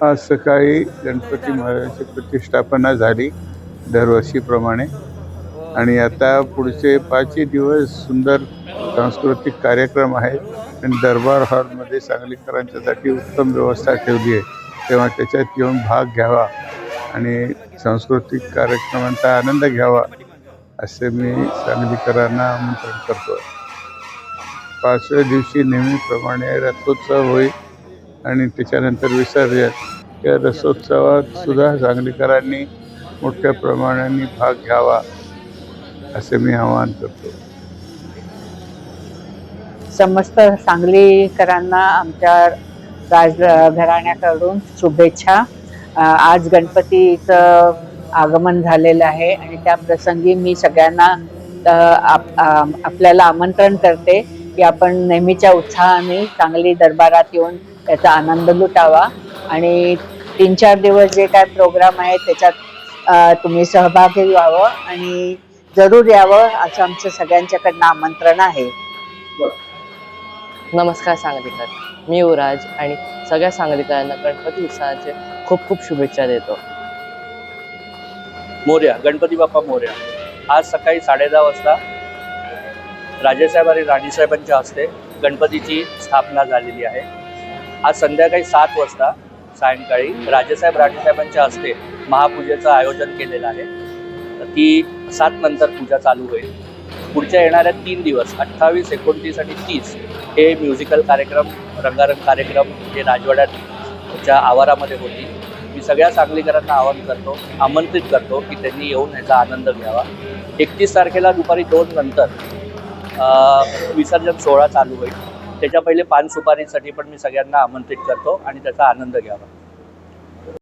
आज सकाळी गणपती महाराजांची प्रतिष्ठापना झाली दरवर्षीप्रमाणे. आणि आता पुढचे पाचही दिवस सुंदर सांस्कृतिक कार्यक्रम आहेत. आणि दरबार हॉलमध्ये सांगलीकरांच्यासाठी उत्तम व्यवस्था ठेवली आहे. तेव्हा त्याच्यात येऊन भाग घ्यावा आणि सांस्कृतिक कार्यक्रमांचा आनंद घ्यावा असे मी सांगलीकरांना आमंत्रण करतो पाचव्या दिवशी नेहमीप्रमाणे रथोत्सव होईल. आणि त्याच्यानंतर विसर्जन. या रसोत्सवात सुद्धा सांगलीकरांनी मोठ्या प्रमाणाने भाग घ्यावा असे मी आवाहन करतो. समस्त सांगलीकरांना आमच्या राज घराण्याकडून शुभेच्छा. आज गणपतीचं आगमन झालेलं आहे आणि त्या प्रसंगी मी सगळ्यांना आप- आपल्याला आमंत्रण करते की आपण नेहमीच्या उत्साहाने सांगली दरबारात येऊन त्याचा आनंद लुटावा. आणि तीन चार दिवस जे काय प्रोग्राम आहे त्याच्यात तुम्ही सहभागी व्हावं आणि जरूर यावं असं आमचं सगळ्यांच्याकडनं आमंत्रण आहे. नमस्कार सांगलीकर. मी युवराज आणि सगळ्या सांगलीकरांना गणपती उत्सवाचे खूप खूप शुभेच्छा देतो. मोर्या गणपती बाप्पा मोर्या. आज सकाळी साडेदहा वाजता राजेसाहेब आणि राणीसाहेबांच्या हस्ते गणपतीची स्थापना झालेली आहे. आज संध्याकाळी सात वाजता सायंकाळी राजेसाहेब राणीसाहेबांच्या हस्ते महापूजेचं आयोजन केलेलं आहे. ती सात नंतर पूजा चालू होईल. पुढच्या येणाऱ्या तीन दिवस अठ्ठावीस एकोणतीस आणि तीस हे म्युझिकल कार्यक्रम रंगारंग कार्यक्रम हे राजवाड्याच्या आवारामध्ये होतील. मी सगळ्या सांगलीकरांना आवाहन करतो आमंत्रित करतो की त्यांनी येऊन याचा आनंद घ्यावा. एकतीस तारखेला दुपारी दोन नंतर विसर्जन सोहळा चालू होईल. त्याच्या पहिले पान सुपारीसाठी पण मी सगळ्यांना आमंत्रित करतो आणि त्याचा आनंद घ्यावा.